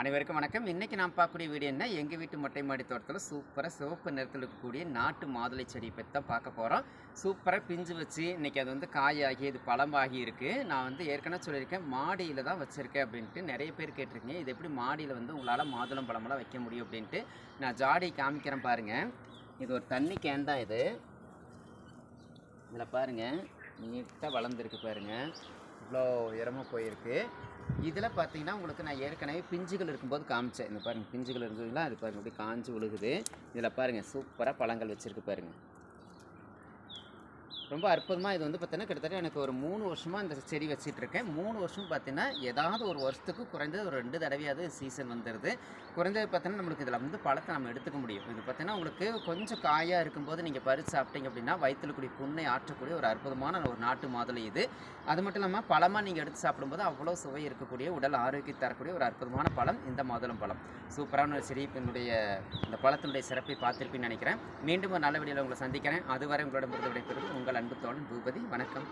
அனைவருக்கும் வணக்கம். இன்றைக்கி நான் பார்க்கக்கூடிய வீடியோ என்ன? எங்கள் வீட்டு மொட்டை மாடி தோட்டத்தில் சூப்பராக சிவப்பு நிறத்தில் இருக்கக்கூடிய நாட்டு மாதுளை செடி பற்றி தான் பார்க்க போகிறோம் சூப்பராக பிஞ்சு வச்சு இன்றைக்கி அது வந்து காயாகி இது பழமாகி இருக்குது நான் வந்து ஏற்கனவே சொல்லியிருக்கேன் மாடியில் தான் வச்சுருக்கேன் அப்படின்ட்டு நிறைய பேர் கேட்டிருக்கீங்க. இது எப்படி மாடியில் வந்து உங்களால் மாதுளம் பழமெல்லாம் வைக்க முடியும் அப்படின்ட்டு நான் ஜாடி காமிக்கிறேன் பாருங்கள் இது ஒரு தண்ணி கேன் தான் இது. இதில் பாருங்கள் நீட்டாக வளர்ந்துருக்கு பாருங்கள் இவ்வளோ உயரமாக போயிருக்கு. இதில் பார்த்தீங்கன்னா உங்களுக்கு நான் ஏற்கனவே பிஞ்சுகள் இருக்கும்போது காமிச்சேன். இந்த பாருங்கள் பிஞ்சுகள் இருந்ததுங்களா அது பாருங்கள் அப்படியே காஞ்சு விழுகுது இதில் பாருங்கள் சூப்பராக பழங்கள் வச்சுருக்கு பாருங்கள் ரொம்ப அற்புதமாக இது வந்து பார்த்தீங்கன்னா கிட்டத்தட்ட எனக்கு ஒரு மூணு வருஷமாக இந்த செடி வச்சுட்டு இருக்கேன் மூணு வருஷம் பார்த்தீங்கன்னா ஏதாவது ஒரு வருஷத்துக்கு குறைந்தது ஒரு ரெண்டு தடவையாவது சீசன் வந்துடுது குறைந்தது பார்த்தீங்கன்னா நம்மளுக்கு இதில் வந்து பழத்தை நம்ம எடுத்துக்க முடியும். இது பார்த்தீங்கன்னா உங்களுக்கு கொஞ்சம் காயாக இருக்கும்போது நீங்கள் பறித்து சாப்பிட்டீங்க அப்படின்னா வயிற்றுல கூடிய புண்ணை ஆற்றக்கூடிய ஒரு அற்புதமான ஒரு நாட்டு மாதுளை இது. அது மட்டும் இல்லாமல் பழமாக நீங்கள் எடுத்து சாப்பிடும்போது அவ்வளோ சுவை இருக்கக்கூடிய உடல் ஆரோக்கியம் தரக்கூடிய ஒரு அற்புதமான பழம் இந்த மாதுளம் பழம். சூப்பரான ஒரு செடி என்னுடைய இந்த பழத்தினுடைய சிறப்பை பார்த்துருப்பேன்னு நினைக்கிறேன். மீண்டும் ஒரு நல்ல வீடியோவில் உங்களை சந்திக்கிறேன். அதுவரை உங்களோட விருது விடைபெறுவது உங்கள் அன்பு தோழன் பூபதி வணக்கம்.